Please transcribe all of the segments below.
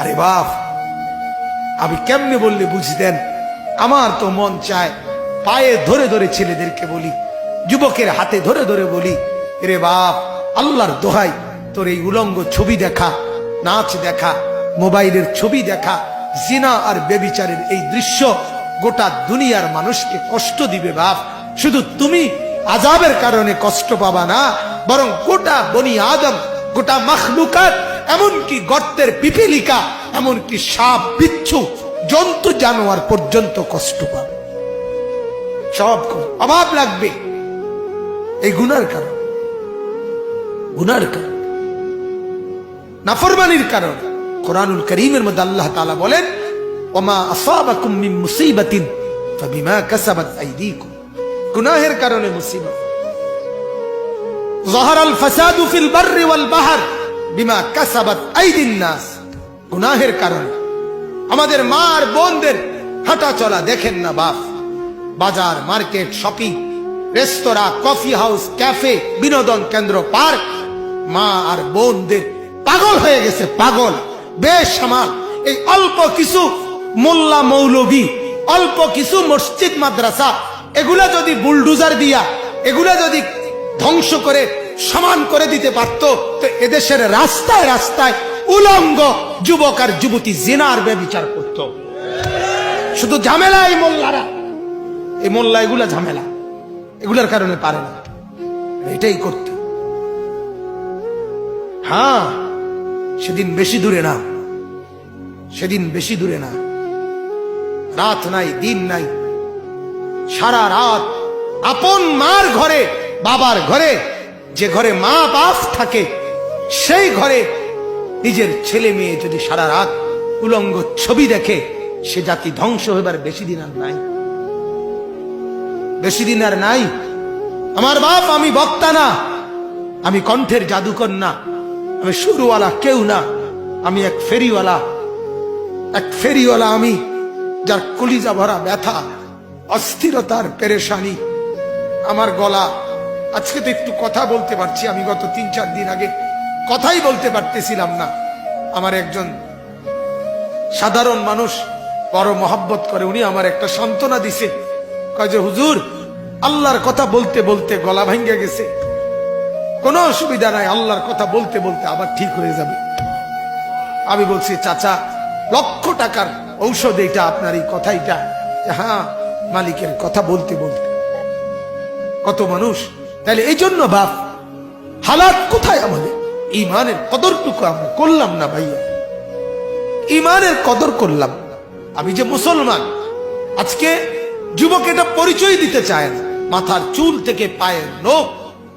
আরে বাপ, আমি কেমনে বললে বুঝতেন আমার তো মন চায় পায়ে ধরে ধরে ছেলেদেরকে বলি, যুবকের হাতে ধরে ধরে বলি রে বাপ, আল্লাহর দোহাই, তোর এই উলঙ্গ ছবি দেখা, নাচ দেখা, মোবাইলের ছবি দেখা, জিনা আর বেবিচারের এই দৃশ্য গোটা দুনিয়ার মানুষকে কষ্ট দিবে বাপ। শুধু তুমি আজাবের কারণে কষ্ট পাবা না, বরং গোটা বনি আদম, গোটা মখলুকাত এমনকি গর্তের পিপিলিকা, এমনকি সাপ, বিচ্ছু, জন্তু, জানোয়ার পর্যন্ত কষ্ট পাবে সব অভাব লাগবে। এই গুনার কারণ। গুনার কারণ। নাফরমানির কারণ। কোরআনুল করিমের মধ্যে আল্লাহ তালা বলেন, ওমা মুসিবাতিন, ফাবিমা কাসাবাত গুনাহের কারণে মুসিবত। ফাসাদু ফিল বাররি ওয়াল বাহর। বিমা কাসাবাত আইদিন নাস। গুনাহের কারণে। আমাদের মা আর বোনদের হাঁটা চলা দেখেন না বাপ। বাজার, মার্কেট, শপিং, রেস্তোরাঁ, কফি হাউস, ক্যাফে, বিনোদন কেন্দ্র, পার্ক। মা আর বোনদের পাগল হয়ে গেছে, পাগল। বেশ আমার এই অল্প কিছু মোল্লা মৌলবী, অল্প কিছু মসজিদ, মাদ্রাসা, এগুলা যদি বুলডুজার দিয়া, এগুলা যদি ধ্বংস করে সমান করে দিতে পারতো। তো এদেশের রাস্তায় রাস্তায় উলঙ্গ যুবক আর যুবতী জেনার বিচার করত। শুধু ঝামেলা এই মোল্লারা। এই মোল্লা এগুলা ঝামেলা। এগুলার কারণে পারে না। এটাই করত। হ্যাঁ সেদিন বেশি দূরে না। সেদিন বেশি দূরে না। রাত নাই, দিন নাই। সারা রাত আপন মার ঘরে, বাবার ঘরে যে ঘরে মা বাপ থাকে, সেই ঘরে নিজের ছেলে মেয়ে যদি সারা রাত উলঙ্গ ছবি দেখে, সে জাতি ধ্বংস হইবার বেশি দিন আর নাই। বেশি দিন আর নাই। আমার বাপ আমি বক্তা না, আমি কণ্ঠের জাদুকর না, আমি সুরওয়ালা কেউ না, আমি এক ফেরিওয়ালা। এক ফেরিওয়ালা আমি, যার কলিজা ভরা ব্যথা, অস্থিরতার পেরেশানি, আমার গলা আজকে তো একটু কথা বলতে পারছি, আমি গত তিন চার দিন আগে কথাই বলতে পারতেছিলাম না। আমার একজন সাধারণ মানুষ বড় মহাব্বত করে, উনি আমার একটা সান্ত্বনা দিছে। যে, হুজুর, আল্লাহর কথা বলতে বলতে গলা ভেঙে গেছে। কোনো অসুবিধা নাই, আল্লাহর কথা বলতে বলতে আবার ঠিক হয়ে যাবে। আমি বলছি, চাচা, লক্ষ টাকার ঔষধ এইটা, আপনার এই কথাইটা। হ্যাঁ মালিকের কথা বলতে বলতে। কত মানুষ তাহলে এই জন্য বাপ, হালাত কোথায় আমাদের ইমানের কদরটুকু আমরা করলাম না ভাইয়া। ইমানের কদর করলাম। আমি যে মুসলমান, আজকে যুবক এটা পরিচয় দিতে চায় না। মাথার চুল থেকে পায়ের নখ,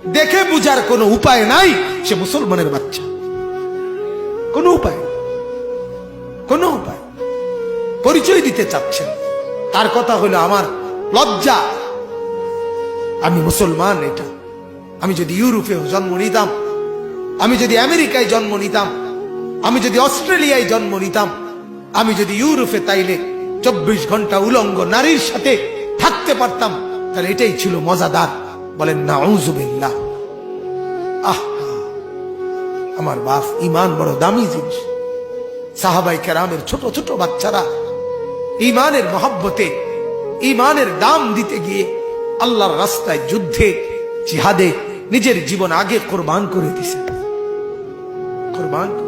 দেখে বুঝার কোনো উপায় নাই, সে মুসলমানের বাচ্চা। কোনো উপায়। কোনো উপায় পরিচয় দিতে চাচ্ছেন। তার কথা হলো আমার লজ্জা। আমি মুসলমান এটা। আমি যদি ইউরোপে জন্ম নিতাম, আমি যদি আমেরিকায় জন্ম নিতাম, আমি যদি অস্ট্রেলিয়ায় জন্ম নিতাম, আমি যদি ইউরোপে তাইলে চব্বিশ ঘণ্টা উলঙ্গ নারীর সাথে থাকতে পারতাম, তাহলে এটাই ছিল মজাদার। বলেন না ঔজুবিল্লাহ আহ, আমার বাপ ইমান বড় দামি জিনিস। সাহাবাই কেরামের ছোট ছোট বাচ্চারা ইমানের মহব্বতে ইমানের দাম দিতে গিয়ে আল্লাহর রাস্তায় যুদ্ধে জিহাদে নিজের জীবন আগে কোরবান করে দিছে। কোরবান? করে